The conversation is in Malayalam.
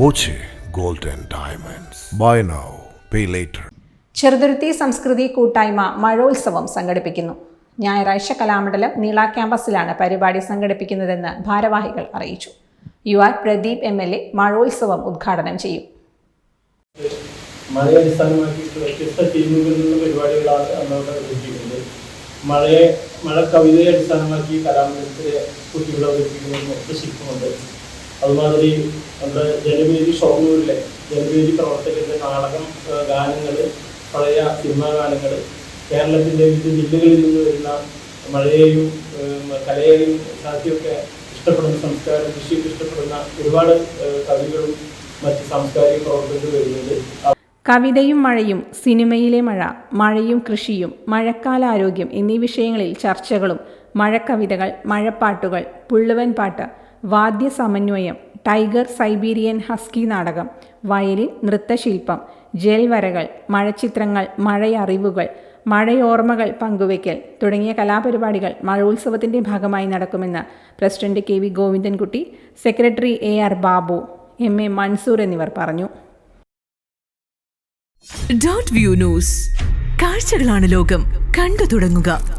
Boche gold and diamonds. Buy now pay later. Cheruthuruthy Samskriti കൂട്ടായ്മ മഴോത്സവം സംഘടിപ്പിക്കുന്നു. ഞായറാഴ്ച കലാമണ്ഡലം നീള ക്യാമ്പസിലാണ് പരിപാടി സംഘടിപ്പിക്കുന്നതെന്ന് ഭാരവാഹികൾ അറിയിച്ചു. U R Pradeep M L A മഴോത്സവം ഉദ്ഘാടനം ചെയ്യും. മഴയെ അടിസ്ഥാനമാക്കിയിട്ട് വ്യത്യസ്ത ടീമുകളിലുള്ള പരിപാടികളാണ് അന്നവിടെ അവതരിപ്പിക്കുന്നത്. മഴയെ മഴ കവിതയെ അടിസ്ഥാനമാക്കി കലാമണ്ഡലത്തിലെ കുട്ടികൾ അവതരിപ്പിക്കുന്ന ശില്പമുണ്ട്. അതുമാതിരി നമ്മുടെ ജനവേദി ഷൊർണൂരിലെ ജനവേദി പ്രവർത്തകരുടെ നാടകം ഗാനങ്ങൾ പഴയ സിനിമാ ഗാനങ്ങൾ കേരളത്തിന്റെ വിവിധ ജില്ലകളിൽ നിന്ന് വരുന്ന മഴയെയും കലയെയും സാഹിത്യമൊക്കെ ഇഷ്ടപ്പെടുന്ന സംസ്കാരം കൃഷിയൊക്കെ ഇഷ്ടപ്പെടുന്ന ഒരുപാട് കവികളും മറ്റ് സാംസ്കാരിക പ്രവർത്തകരും വരുന്നുണ്ട്. കവിതയും മഴയും സിനിമയിലെ മഴ മഴയും കൃഷിയും മഴക്കാല ആരോഗ്യം എന്നീ വിഷയങ്ങളിൽ ചർച്ചകളും മഴക്കവിതകൾ മഴപ്പാട്ടുകൾ പുള്ളുവൻ പാട്ട് വാദ്യ സമന്വയം ടൈഗർ സൈബീരിയൻ ഹസ്കി നാടകം വയലിൻ നൃത്തശില്പം ജൽവരകൾ മഴച്ചിത്രങ്ങൾ മഴയറിവുകൾ മഴയോർമ്മകൾ പങ്കുവയ്ക്കൽ തുടങ്ങിയ കലാപരിപാടികൾ മഴോത്സവത്തിന്റെ ഭാഗമായി നടക്കുമെന്ന് president K V Govindankutty secretary A R Babu M A Mansoor എന്നിവർ പറഞ്ഞു. Dot view news. കാഴ്ചകളാണ് ലോകം. കണ്ടു തുടങ്ങുക.